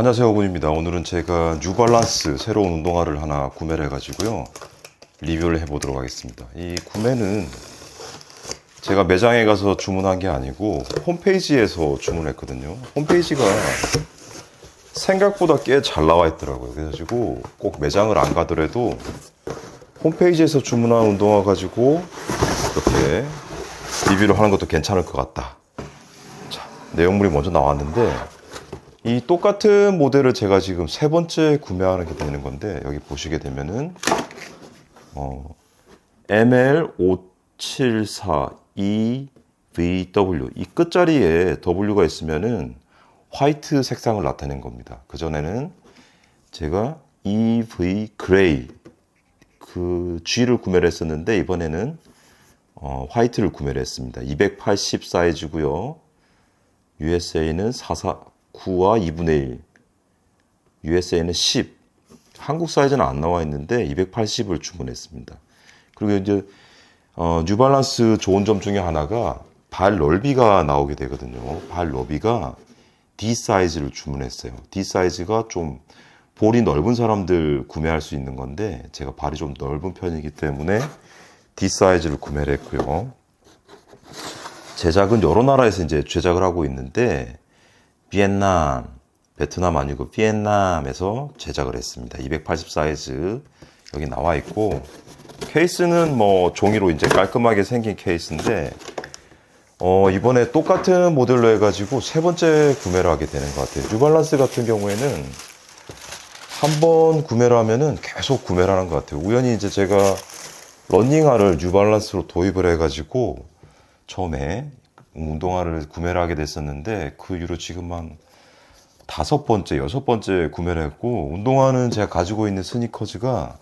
안녕하세요 오군입니다. 오늘은 제가 뉴발란스 새로운 운동화를 하나 구매를 해가지고요 리뷰를 해보도록 하겠습니다. 이 구매는 제가 매장에 가서 주문한 게 아니고 홈페이지에서 주문했거든요. 홈페이지가 생각보다 꽤 잘 나와 있더라고요. 그래가지고 꼭 매장을 안 가더라도 홈페이지에서 주문한 운동화 가지고 이렇게 리뷰를 하는 것도 괜찮을 것 같다. 자, 내용물이 먼저 나왔는데 이 똑같은 모델을 제가 지금 세 번째 구매하게 되는 건데 여기 보시게 되면은 어, ML574EVW 이 끝자리에 W가 있으면은 화이트 색상을 나타낸 겁니다. 그 전에는 제가 EV 그레이 그 G를 구매를 했었는데 이번에는 어, 화이트를 구매를 했습니다. 280 사이즈고요. USA는 449와 2분의 1. USA는 10. 한국 사이즈는 안 나와 있는데 280을 주문했습니다. 그리고 이제 어, 뉴발란스 좋은 점 중에 하나가 발 넓이가 나오게 되거든요. 발 넓이가 D 사이즈를 주문했어요. D 사이즈가 좀 볼이 넓은 사람들 구매할 수 있는 건데 제가 발이 좀 넓은 편이기 때문에 D 사이즈를 구매를 했고요. 제작은 여러 나라에서 이제 제작을 하고 있는데 비엔남, 베트남 아니고 비엔남에서 제작을 했습니다. 280 사이즈 여기 나와 있고 케이스는 뭐 종이로 이제 깔끔하게 생긴 케이스인데 어, 이번에 똑같은 모델로 해가지고 세 번째 구매를 하게 되는 것 같아요. 뉴발란스 같은 경우에는 한 번 구매를 하면은 계속 구매를 하는 것 같아요. 우연히 이제 제가 런닝화를 뉴발란스로 도입을 해가지고 처음에 운동화를 구매를 하게 됐었는데 그 이후로 지금 한 다섯 번째, 여섯 번째 구매를 했고 운동화는 제가 가지고 있는 스니커즈가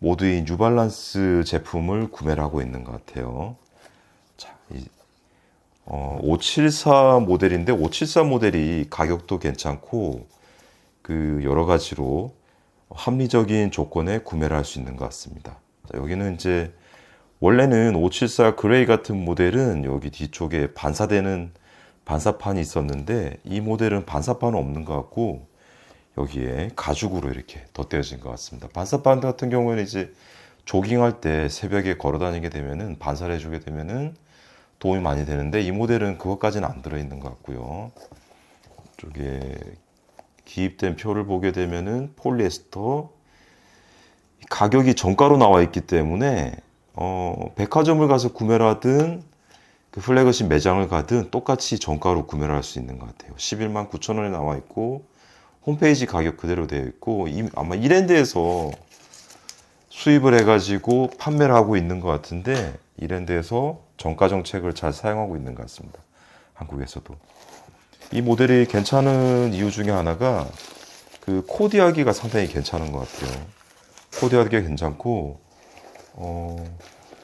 모두 이 뉴발란스 제품을 구매를 하고 있는 것 같아요. 자, 이, 어, 574 모델인데 574 모델이 가격도 괜찮고 그 여러 가지로 합리적인 조건에 구매를 할 수 있는 것 같습니다. 자, 여기는 이제 원래는 574 그레이 같은 모델은 여기 뒤쪽에 반사되는 반사판이 있었는데 이 모델은 반사판은 없는 것 같고 여기에 가죽으로 이렇게 덧대어진 것 같습니다. 반사판 같은 경우에는 이제 조깅할 때 새벽에 걸어 다니게 되면은 반사를 해주게 되면은 도움이 많이 되는데 이 모델은 그것까지는 안 들어있는 것 같고요. 쪽에 기입된 표를 보게 되면은 폴리에스터 가격이 정가로 나와 있기 때문에 어, 백화점을 가서 구매를 하든 그 플래그십 매장을 가든 똑같이 정가로 구매를 할 수 있는 것 같아요. 11만 9천 원에 나와 있고 홈페이지 가격 그대로 되어 있고 이, 아마 이랜드에서 수입을 해가지고 판매를 하고 있는 것 같은데 이랜드에서 정가 정책을 잘 사용하고 있는 것 같습니다. 한국에서도 이 모델이 괜찮은 이유 중에 하나가 그 코디하기가 상당히 괜찮은 것 같아요. 코디하기가 괜찮고 어,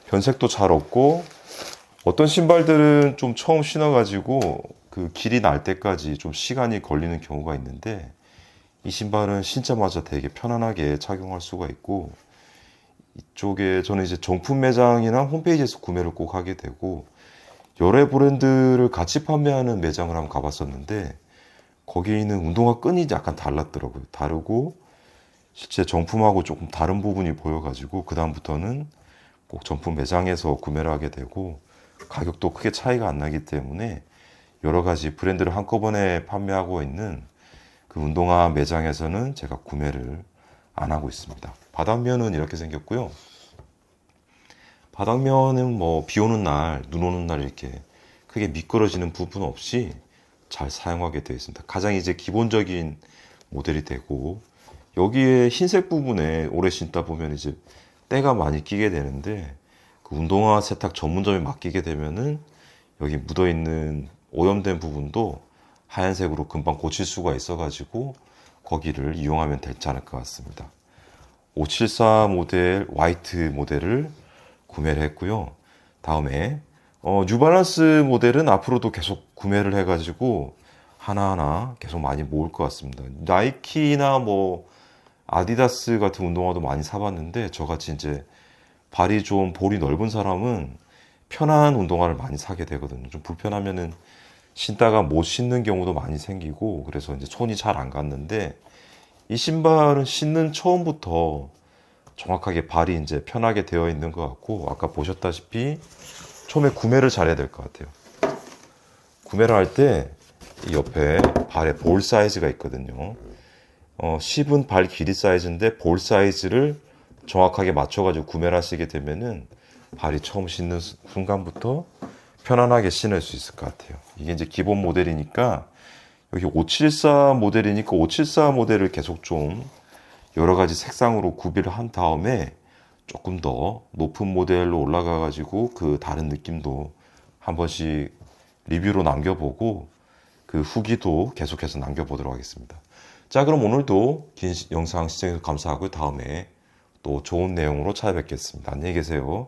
변색도 잘 없고 어떤 신발들은 좀 처음 신어가지고 그 길이 날 때까지 좀 시간이 걸리는 경우가 있는데 이 신발은 신자마자 되게 편안하게 착용할 수가 있고 이쪽에 저는 이제 정품 매장이나 홈페이지에서 구매를 꼭 하게 되고 여러 브랜드를 같이 판매하는 매장을 한번 가봤었는데 거기에 있는 운동화 끈이 약간 달랐더라고요. 다르고 실제 정품하고 조금 다른 부분이 보여가지고 그 다음부터는 꼭 정품 매장에서 구매를 하게 되고 가격도 크게 차이가 안 나기 때문에 여러 가지 브랜드를 한꺼번에 판매하고 있는 그 운동화 매장에서는 제가 구매를 안 하고 있습니다. 바닥면은 이렇게 생겼고요. 바닥면은 뭐 비 오는 날, 눈 오는 날 이렇게 크게 미끄러지는 부분 없이 잘 사용하게 되어 있습니다. 가장 이제 기본적인 모델이 되고 여기에 흰색 부분에 오래 신다 보면 이제 때가 많이 끼게 되는데 그 운동화 세탁 전문점에 맡기게 되면은 여기 묻어 있는 오염된 부분도 하얀색으로 금방 고칠 수가 있어가지고 거기를 이용하면 되지 않을 것 같습니다. 574 모델 화이트 모델을 구매를 했고요. 다음에 어, 뉴발란스 모델은 앞으로도 계속 구매를 해가지고 하나하나 계속 많이 모을 것 같습니다. 나이키나 뭐 아디다스 같은 운동화도 많이 사봤는데 저같이 이제 발이 좀 볼이 넓은 사람은 편한 운동화를 많이 사게 되거든요. 좀 불편하면은 신다가 못 신는 경우도 많이 생기고 그래서 이제 손이 잘 안 갔는데 이 신발은 신는 처음부터 정확하게 발이 이제 편하게 되어 있는 것 같고 아까 보셨다시피 처음에 구매를 잘해야 될 것 같아요. 구매를 할때이 옆에 발에 볼 사이즈가 있거든요. 어, 10은 발 길이 사이즈인데 볼 사이즈를 정확하게 맞춰가지고 구매를 하시게 되면은 발이 처음 신는 수- 순간부터 편안하게 신을 수 있을 것 같아요. 이게 이제 기본 모델이니까 여기 574 모델이니까 574 모델을 계속 좀 여러 가지 색상으로 구비를 한 다음에 조금 더 높은 모델로 올라가 가지고 그 다른 느낌도 한 번씩 리뷰로 남겨보고 그 후기도 계속해서 남겨보도록 하겠습니다. 자, 그럼 오늘도 긴 시- 영상 시청해주셔서 감사하고요. 다음에 또 좋은 내용으로 찾아뵙겠습니다. 안녕히 계세요.